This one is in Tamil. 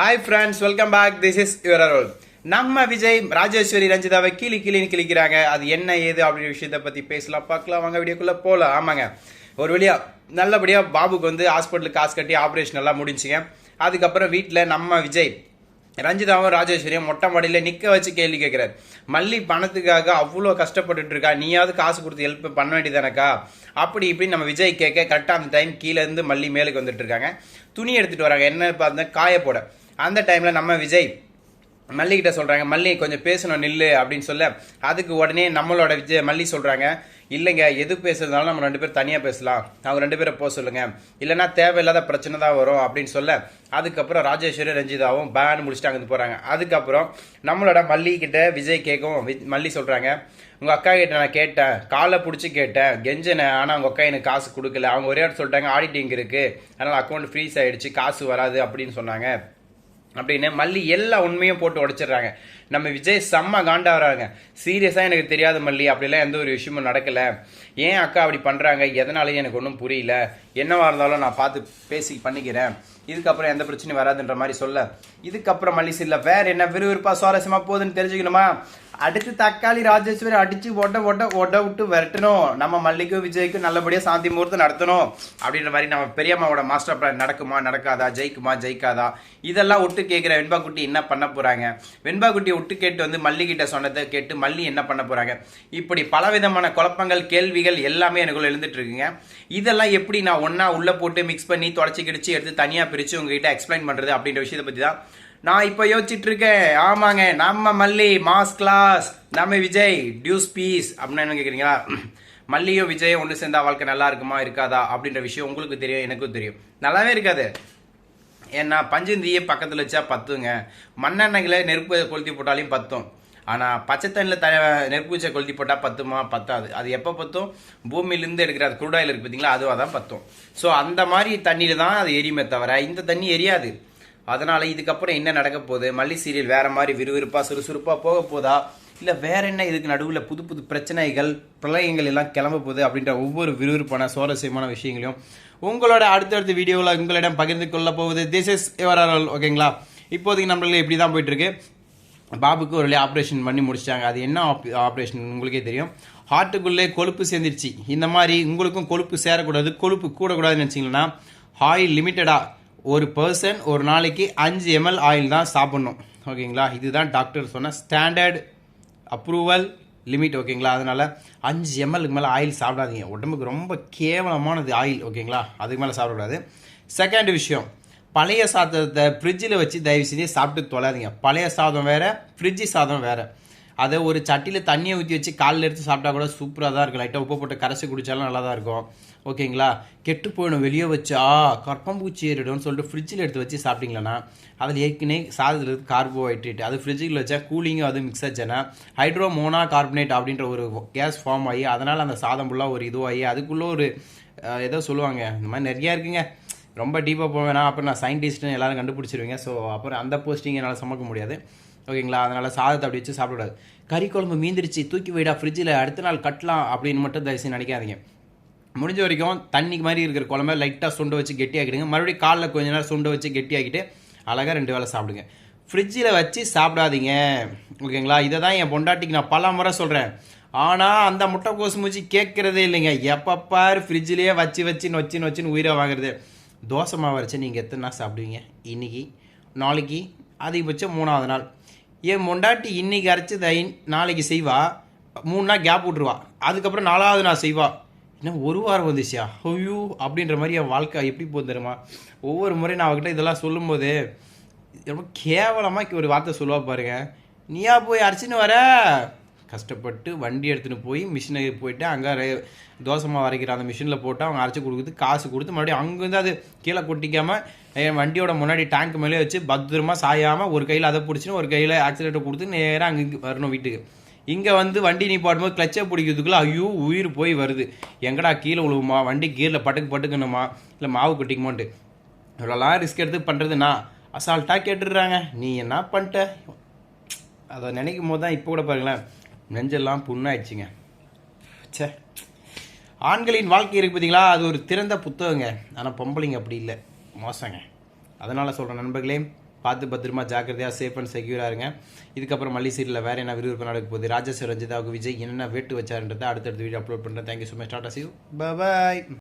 Hi friends welcome back this is your role நம்ம விஜய் ராஜேஸ்வரி ரஞ்சிதாவை கிளி கிளின்னு கிளிக்கிறாங்க. அது என்ன ஏது அப்படின்ற விஷயத்த பற்றி பேசலாம் பார்க்கலாம். வாங்க வீடியோக்குள்ளே போகலாம் ஆமாங்க. ஒரு வழியாக நல்லபடியாக பாபுக்கு வந்து ஹாஸ்பிட்டலுக்கு காசு கட்டி ஆப்ரேஷன் எல்லாம் முடிஞ்சுங்க. அதுக்கப்புறம் வீட்டில் நம்ம விஜய் ரஞ்சிதாவும் ராஜேஸ்வரியும் மொட்டை மாடியில் நிற்க வச்சு கேள்வி கேட்குறாரு. மல்லி பணத்துக்காக அவ்வளோ கஷ்டப்பட்டுட்டு இருக்கா? நீயாவது காசு கொடுத்து ஹெல்ப் பண்ண வேண்டியதானக்கா? அப்படி இப்படி நம்ம விஜய் கேட்க கரெக்டாக அந்த டைம் கீழே இருந்து மல்லி மேலுக்கு வந்துட்டு இருக்காங்க. துணி எடுத்துகிட்டு வராங்க. என்ன பார்த்தா காய போட அந்த டைமில் நம்ம விஜய் மல்லிகிட்ட சொல்கிறாங்க மல்லி கொஞ்சம் பேசணும் நில்லு அப்படின்னு சொல்ல. அதுக்கு உடனே நம்மளோட விஜய் மல்லி சொல்கிறாங்க இல்லைங்க எது பேசுறதுனாலும் நம்ம ரெண்டு பேரும் தனியாக பேசலாம். அவங்க ரெண்டு பேரை போக சொல்லுங்கள் இல்லைன்னா தேவையில்லாத பிரச்சனை தான் வரும் அப்படின்னு சொல்ல. அதுக்கப்புறம் ராஜேஸ்வரி ரஞ்சிதாவும் பேன் முடிச்சுட்டு அங்கே போகிறாங்க அதுக்கப்புறம் நம்மளோட மல்லி கிட்ட விஜய் கேட்கவும் வி- மல்லி சொல்கிறாங்க உங்கள் அக்கா கிட்ட நான் கேட்டேன் காலை பிடிச்சி கேட்டேன் கெஞ்சினேன் ஆனால் அவங்க அக்கா எனக்கு காசு கொடுக்கல. அவங்க ஒரே வாட்டி சொல்லிட்டாங்க ஆடிட்டிங் இருக்குது அதனால் அக்கௌண்ட் ஃப்ரீஸ் ஆகிடுச்சு காசு வராது அப்படின்னு சொன்னாங்க. அப்படின்னு மல்லி எல்லா உண்மையும் போட்டு உடைச்சிடுறாங்க. நம்ம விஜய் செம்ம காண்டாகிறாங்க சீரியஸாக எனக்கு தெரியாது மல்லி அப்படிலாம் எந்த ஒரு விஷயமும் நடக்கலை. ஏன் அக்கா அப்படி பண்ணுறாங்க எதனாலையும் எனக்கு ஒன்றும் புரியல. என்னவா இருந்தாலும் நான் பார்த்து பேசி பண்ணிக்கிறேன். இதுக்கப்புறம் எந்த பிரச்சனையும் வராதுன்ற மாதிரி சொல்ல. இதுக்கப்புறம் மல்லி சில்ல வேறு என்ன விறுவிறுப்பாக சுவாரஸ்யமாக போகுதுன்னு தெரிஞ்சுக்கணுமா? அடுத்து தக்காளி ராஜேஸ்வரி அடிச்சு ஒட்ட ஒட்ட ஒட்ட விட்டு விரட்டணும். நம்ம மல்லிக்கும் விஜய்க்கும் நல்லபடியாக சாந்தி முகூர்த்தம் நடத்தணும். அப்படின்ற மாதிரி நம்ம பெரியம்மாவோட மாஸ்டர் பிளான் நடக்குமா நடக்காதா ஜெயிக்குமா ஜெயிக்காதா? இதெல்லாம் விட்டு கேட்குற வெண்பா குட்டி என்ன பண்ண போறாங்க? வெண்பா குட்டியை விட்டு கேட்டு வந்து மல்லி கிட்ட சொன்னதை கேட்டு மல்லி என்ன பண்ண போறாங்க? இப்படி பலவிதமான குழப்பங்கள் கேள்விகள் எல்லாமே எனக்குள்ள எழுந்துட்டு இருக்குங்க. இதெல்லாம் எப்படி நான் ஒன்றா உள்ள போட்டு மிக்ஸ் பண்ணி தொடச்சி கிடிச்சு எடுத்து தனியா பிரிச்சு உங்ககிட்ட எக்ஸ்பிளைன் பண்றது அப்படின்ற விஷயத்தை பத்தி தான் நான் இப்போ யோசிச்சுட்டு இருக்கேன் ஆமாங்க நம்ம மல்லி மாஸ் கிளாஸ் நம்ம விஜய் டியூஸ் பீஸ் அப்படின்னு என்ன கேட்குறீங்களா மல்லியும் விஜயும் ஒன்று சேர்ந்தா வாழ்க்கை நல்லா இருக்குமா இருக்காதா அப்படின்ற விஷயம் உங்களுக்கு தெரியும் எனக்கும் தெரியும். நல்லாவே இருக்காது. ஏன்னா பஞ்சந்தியை பக்கத்தில் வச்சா பத்துங்க. மண்ணெண்ணெய்களை நெருப்பு கொளுத்தி போட்டாலையும் பத்தும். ஆனால் பச்சை தண்ணியில் த நெருப்பு வச்ச கொளுத்தி போட்டால் பத்துமா பத்தாது. அது எப்போ பத்தும்? பூமியிலேருந்து எடுக்கிற அது குருடாயில் இருக்குது பார்த்தீங்களா அதுவாக தான் பத்தும். ஸோ அந்த மாதிரி தண்ணியில் தான் அது எரியுமே தவிர இந்த தண்ணி எரியாது. அதனால் இதுக்கப்புறம் என்ன நடக்க போகுது? மல்லி சீரியல் வேறு மாதிரி விறுவிறுப்பாக சுறுசுறுப்பாக போக போதா? இல்லை வேற என்ன இதுக்கு நடுவில் புது புது பிரச்சனைகள் பிரளயங்கள் எல்லாம் கிளம்ப போகுது அப்படின்ற ஒவ்வொரு விறுவிறுப்பான சுவாரஸ்யமான விஷயங்களையும் உங்களோட அடுத்தடுத்த வீடியோவில் உங்களிடம் பகிர்ந்து கொள்ள போகுது திஸ் இஸ் எவரால் ஓகேங்களா இப்போதைக்கு நம்மளுக்கு இப்படி தான் போயிட்டுருக்கு. பாபுக்கு ஒரு ஆப்ரேஷன் பண்ணி முடிச்சிட்டாங்க. அது என்ன ஆப்ரேஷன் உங்களுக்கே தெரியும். ஹார்ட்டுக்குள்ளே கொழுப்பு சேர்ந்துருச்சு. இந்த மாதிரி உங்களுக்கும் கொழுப்பு சேரக்கூடாது கொழுப்பு கூடக்கூடாதுன்னு நினச்சிங்கன்னா ஆயில் லிமிட்டடாக ஒரு பர்சன் ஒரு நாளைக்கு அஞ்சு எம்எல் ஆயில் தான் சாப்பிட்ணும். ஓகேங்களா? இதுதான் டாக்டர் சொன்ன ஸ்டாண்டர்ட் அப்ரூவல் லிமிட் ஓகேங்களா? அதனால அஞ்சு எம்எல்க்கு மேலே ஆயில் சாப்பிடாதீங்க. உடம்புக்கு ரொம்ப கேவலமானது ஆயில் ஓகேங்களா? அதுக்கு மேலே சாப்பிடக்கூடாது. செகண்ட் விஷயம் பழைய சாதத்தை ஃப்ரிட்ஜில் வச்சு தயவு செஞ்சு சாப்பிட்டு தொலையாதீங்க. பழைய சாதம் வேறு ஃப்ரிட்ஜி சாதம் வேறு. அதை ஒரு சட்டியில் தண்ணியை ஊற்றி வச்சு காலில் எடுத்து சாப்பிட்டா கூட சூப்பராக தான் இருக்கும். லைட்டாக உப்பு போட்டு கரைச்சி குடிச்சாலும் நல்லா தான் இருக்கும். ஓகேங்களா? கெட்டு போயிடும். வெளியே வச்சா கற்பம்பூச்சி ஏறிடும்னு சொல்லிட்டு ஃப்ரிட்ஜில் எடுத்து வச்சு சாப்பிட்டீங்களன்னா அதில் ஏற்கனவே சாதத்தில் இருக்குது கார்போஹைட்ரேட் அது ஃப்ரிட்ஜில் வச்சா கூலிங்கும் அது மிக்ஸ் ஆச்சுன்னா ஹைட்ரோமோனா கார்பனேட் அப்படின்ற ஒரு கேஸ் ஃபார்ம் ஆகி அதனால் அந்த சாதம் ஃபுல்லாக ஒரு இதுவாகி அதுக்குள்ளே ஒரு ஏதோ சொல்லுவாங்க. இந்த மாதிரி நிறையா இருக்குங்க. ரொம்ப டீப்பாக போவேன்னா அப்புறம் நான் சயின்டிஸ்ட்னு எல்லோரும் கண்டுபிடிச்சிருவீங்க. ஸோ அப்புறம் அந்த போஸ்டிங் என்னால் சமைக்க முடியாது. ஓகேங்களா? அதனால் சாதத்தை அப்படி வச்சு சாப்பிடக்கூடாது. கறி குழம்பு மீந்திருச்சு தூக்கி வைடா ஃப்ரிட்ஜில் அடுத்த நாள் கட்டலாம் அப்படின்னு மட்டும் தயவுசெய்து நினைக்காதீங்க. முடிஞ்ச வரைக்கும் தண்ணி மாதிரி இருக்கிற குழம்ப லைட்டாக சுண்டை வச்சு கெட்டியாக்கிடுங்க மறுபடியும் காலில் கொஞ்ச நேரம் சுண்டை வச்சு கெட்டியாக்கிட்டு அழகாக ரெண்டு வேளை சாப்பிடுங்க. ஃப்ரிட்ஜில் வச்சு சாப்பிடாதீங்க. ஓகேங்களா? இதை தான் என் பொண்டாட்டிக்கு நான் பல முறை சொல்கிறேன் ஆனால் அந்த முட்டைக்கோசு மூச்சு கேட்குறதே இல்லைங்க. எப்போ ஃப்ரிட்ஜிலேயே வச்சு வச்சு நொச்சு நொச்சின்னு உயிரை வாங்குறது. தோசை மாவு வச்சு நீங்கள் எத்தனை நாள் சாப்பிடுவீங்க? இன்னைக்கு நாளைக்கு அதிகபட்சம் மூணாவது நாள். என் மொண்டாட்டி இன்னைக்கு அரைச்சி ஐ- நாளைக்கு செய்வா. மூணு நாள் கேப் விட்ருவா அதுக்கப்புறம் நாலாவது நாள் செய்வா. என்ன ஒரு வாரம் வந்துச்சியா? ஐயோ அப்படின்ற மாதிரி என் வாழ்க்கை எப்படி போகுது தெரியுமா? ஒவ்வொரு முறை நான் அவகிட்ட இதெல்லாம் சொல்லும்போது ரொம்ப கேவலமாக ஒரு வார்த்தை சொல்லுவா பாருங்க. நீயா போய் அரைச்சின்னு வர? கஷ்டப்பட்டு வண்டி எடுத்துன்னு போய் மிஷினை போயிட்டு அங்கே தோசை வரைக்கிற அந்த மிஷினில் போட்டு அவங்க அரைச்சி கொடுக்குறது காசு கொடுத்து மறுபடியும் அங்கேருந்து அது கீழே கொட்டிக்காமல் என் வண்டியோட முன்னாடி டேங்க் மேலே வச்சு பத்திரமா சாயாமல் ஒரு கையில் அதை பிடிச்சின்னு ஒரு கையில் ஆக்சிலேட்டர் கொடுத்து நேராக அங்கே வரணும் வீட்டுக்கு. இங்கே வந்து வண்டி நீ பாடும்போது கிளச்சை பிடிக்கிறதுக்குள்ளே ஐயோ உயிர் போய் வருது. எங்கடா கீழே விழுவுமா? வண்டி கீரில் பட்டுக்கு பட்டுக்கணுமா இல்லை மாவு கொட்டிக்குமான்ட்டு. இவ்வளோலாம் ரிஸ்க் எடுத்து பண்ணுறதுண்ணா அசால்ட்டாக கேட்டுடுறாங்க. நீ என்ன பண்ணிட்ட அதை நினைக்கும் போது தான் இப்போ கூட பாருங்களேன். நெஞ்செல்லாம் புண்ணாயிடுச்சுங்க. ச்சே. ஆண்களின் வாழ்க்கை இருக்கு பார்த்தீங்களா அது ஒரு திறந்த புத்தகங்க. ஆனால் பொம்பளைங்க அப்படி இல்லை. மோசங்க. அதனால் சொல்கிறேன் நண்பர்களே பார்த்து பத்திரமா ஜாக்கிரதையாக சேஃப் அண்ட் செக்யூராக இருங்க. இதுக்கப்புறம் மல்லி சீரியலில் வேறு என்ன விறுவிறுப்பு நடக்க போகுது? ராஜேஸ்வர் ரஞ்சிதாவுக்கு விஜய் என்னென்ன வேட்டு வச்சாருன்றதை அடுத்தடுத்த வீடியோ அப்லோட் பண்ணுறேன் thank you so much tata see you bye